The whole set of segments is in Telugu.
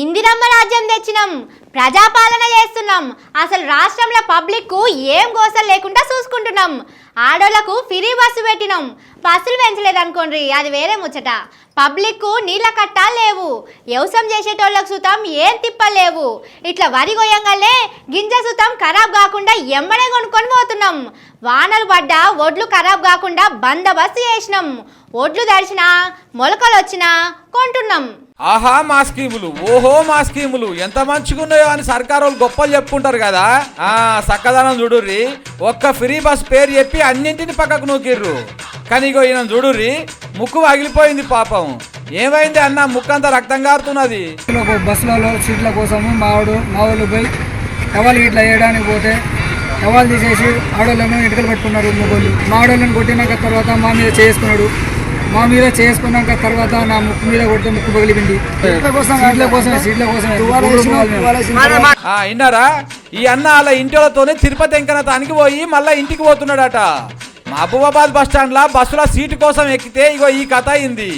ఇందిరమ్మ రాజ్యం తెచ్చినాం. ప్రజాపాలన చేస్తున్నాం. అసలు రాష్ట్రంలో పబ్లిక్కు ఏం గోసలు లేకుండా చూసుకుంటున్నాం. ఆడోళ్ళకు ఫ్రీ బస్సు పెట్టినాం. బస్సులు పెంచలేదు అనుకోండి అది వేరే ముచ్చట. పబ్లిక్కు నీళ్ళ కట్టాలు లేవు. వ్యవసాయం చేసేటోళ్ళకు సుతం ఏం తిప్పలేవు ఇట్లా వరి గొయ్యంగానే గింజ సుతం ఖరాబ్ కాకుండా ఎమ్మడే కొనుక్కొని పోతున్నాం. వానలు పడ్డా ఒడ్లు ఖరాబ్ కాకుండా బందోబస్తు చేసినాం. ఒడ్లు దడిచినా మొలకలు వచ్చినా కొంటున్నాం. ఆహా మా స్కీములు. ఓహో మా స్కీములు. ఎంత మంచిగున్నాయో అని సర్కారు వాళ్ళు గొప్పలు చెప్పుకుంటారు కదా. ఆ చక్కదనం చూడుర్రి. ఒక్క ఫ్రీ బస్ పేరు చెప్పి అన్నింటిని పక్కకు నూకిర్రు. కానీ ఇగో ఈయన చూడుర్రి ముక్కు పగిలిపోయింది పాపం. ఏమైంది అన్న ముక్కంతా రక్తం కారుతున్నది బస్సులలో సీట్ల కోసము మావాడు మావాళ్ళు పోయి ఎవరు ఇట్లా వేయడానికి పోతే ఎవరు తీసేసి ఆడోళ్ళను ఇటుకలు పెట్టుకున్నారు మొగోళ్ళు మా కొట్టినాక తర్వాత మా మీద చేసుకున్నాడు. మా మీద చేసుకున్నాక తర్వాత నా ముక్కు మీద కొడితే ముక్కు సీట్ల కోసం సీట్ల ఆ విన్నారా? ఈ అన్న అలా ఇంటితోనే తిరుపతి ఎంకన తానికి పోయి మళ్ళా ఇంటికి పోతున్నాడట. మహబూబాబాద్ బస్ స్టాండ్ లా బస్సుల సీటు కోసం ఎక్కితే ఇగో ఈ కథ అయింది.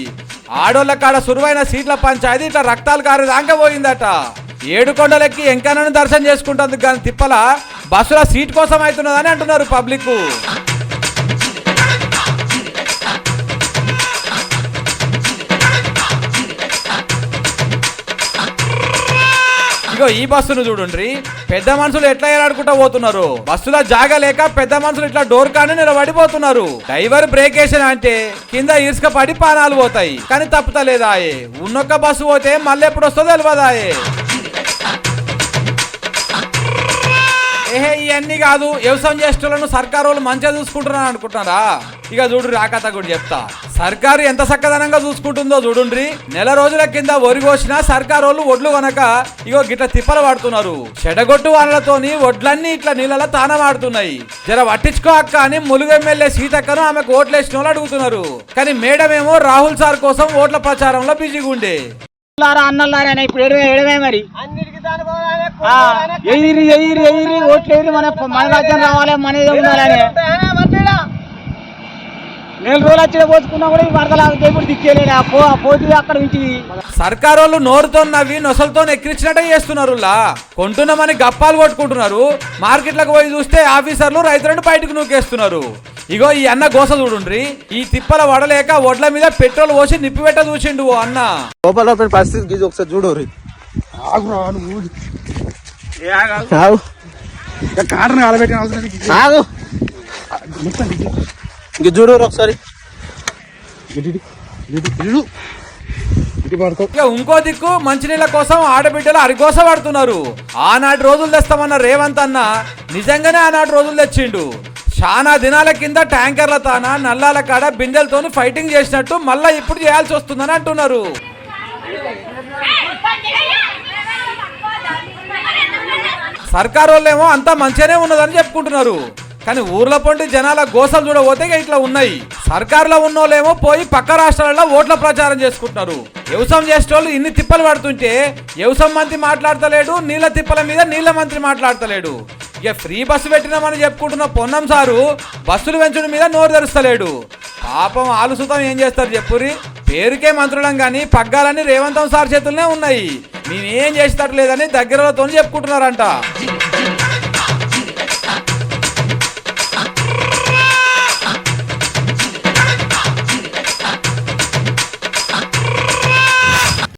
ఆడోళ్ళ కాడ సురువైన సీట్ల పంచాయతీ ఇట్లా రక్తాలు కారేదాకా పోయిందట. ఏడు కొండలెక్కి ఎంకన్నను దర్శనం చేసుకుంటుంది కానీ తిప్పల బస్సుల సీట్ కోసం అవుతున్నదని అంటున్నారు పబ్లిక్ ఇగో ఈ బస్సును చూడండి పెద్ద మనుషులు ఎట్లా ఏలాడుకుంటా పోతున్నారు? బస్సుల జాగా లేక పెద్ద మనుషులు ఇట్లా డోర్ కాని నిలబడిపోతున్నారు. డ్రైవర్ బ్రేక్ వేసిన అంటే కింద ఇసుక పడి పానాలు పోతాయి. కానీ తప్పుతలేదాయే ఉన్నొక్క బస్సు పోతే మళ్ళీ ఎప్పుడు వస్తుందో తెలియదాయే ఏహే ఇవన్నీ కాదు వ్యవసాయం చేసేటోళ్ళను సర్కారు వాళ్ళు మంచిగా చూసుకుంటున్నారు అనుకుంటున్నారా? ఇక చూడు ఆ కథ కూడా చెప్తా. సర్కారు ఎంత చక్కదనంగా చూసుకుంటుందో చూడుండ్రి. నెల రోజుల కింద వరి కోసిన సర్కారు వాళ్ళు ఒడ్లు కొనక ఇగో గిట్ల తిప్పలు పడుతున్నారు చెడగొట్టు వానలతోని ఒడ్లన్నీ ఇట్లా నీళ్ళలో తానం ఆడుతున్నాయి జర పట్టించుకో అక్క అని ములుగు ఎమ్మెల్యే సీతక్కను ఆమెకు ఓట్లేసిన వాళ్ళు అడుగుతున్నారు. కానీ మేడం ఏమో రాహుల్ సార్ కోసం ఓట్ల ప్రచారంలో బిజీగా ఉండే లారా అన్నలారా అని ఇప్పుడు ఏడవే మరి. ఎయిరి ఎయిరి ఎయిరి ఓట్లు ఎయిరి మన మన రాజ్యం రావాలి మన ఉండాలని నెల రోజులు వచ్చి పోసుకున్నా కూడా ఈ వరదలు ఆగితే ఇప్పుడు దిక్కేలేడు. ఆ పో పోతే అక్కడ నుంచి సర్కారు వాళ్ళు నోరుతో నవ్వి నొసలతో ఎక్కిరించినట్టే చేస్తున్నారు లా. కొంటున్నామని గప్పాలు కొట్టుకుంటున్నారు. మార్కెట్లకు పోయి చూస్తే ఆఫీసర్లు రైతులను బయటకు నూకేస్తున్నారు. ఇగో ఈ అన్న గోస చూడుండ్రి. ఈ తిప్పల వడలేక ఒడ్ల మీద పెట్రోల్ పోసి నిప్పిపెట్ట చూసిండు ఓ అన్న. లోపల లోపల పరిస్థితి గీజు ఒకసారి చూడు రీ కాటను కాలబెట్టిన అవసరం ఆగు. ఇంక చూడు ఒకసారి. ఇక దిక్కు మంచినీళ్ళ కోసం ఆడబిడ్డలు అరిగోస పడుతున్నారు ఆనాటి రోజులు తెస్తామన్న రేవంత్ అన్న నిజంగానే ఆనాటి రోజులు తెచ్చిండు. చాలా దినాల కింద ట్యాంకర్ల తాన నల్లాల కాడ బిందెలతోని ఫైటింగ్ చేసినట్టు మళ్ళా ఇప్పుడు చేయాల్సి వస్తుందని అంటున్నారు. సర్కారు వాళ్ళేమో అంతా మంచిగానే ఉన్నదని చెప్పుకుంటున్నారు. కానీ ఊర్ల పొంటి జనాల గోసలు చూడబోతే ఇక ఇట్లా ఉన్నాయి. సర్కారులో ఉన్నోళ్ళేమో పోయి పక్క రాష్ట్రాలలో ఓట్ల ప్రచారం చేసుకుంటున్నారు. వ్యవసాయం చేసేటోళ్ళు ఇన్ని తిప్పలు పడుతుంటే వ్యవసాయం మంత్రి మాట్లాడతలేడు నీళ్ళ తిప్పల మీద నీళ్ళ మంత్రి మాట్లాడతలేడు. ఇక ఫ్రీ బస్సు పెట్టినామని చెప్పుకుంటున్న పొన్నం సారు బస్సులు పెంచడం మీద నోరు తెరుస్తలేడు. పాపం ఆలుసుతం ఏం చేస్తారు చెప్పురి పేరుకే మంత్రులం కానీ పగ్గాలన్నీ రేవంతం సార్ చేతుల్లోనే ఉన్నాయి. మేమేం చేసేటట్లేదని దగ్గరలతో చెప్పుకుంటున్నారంట.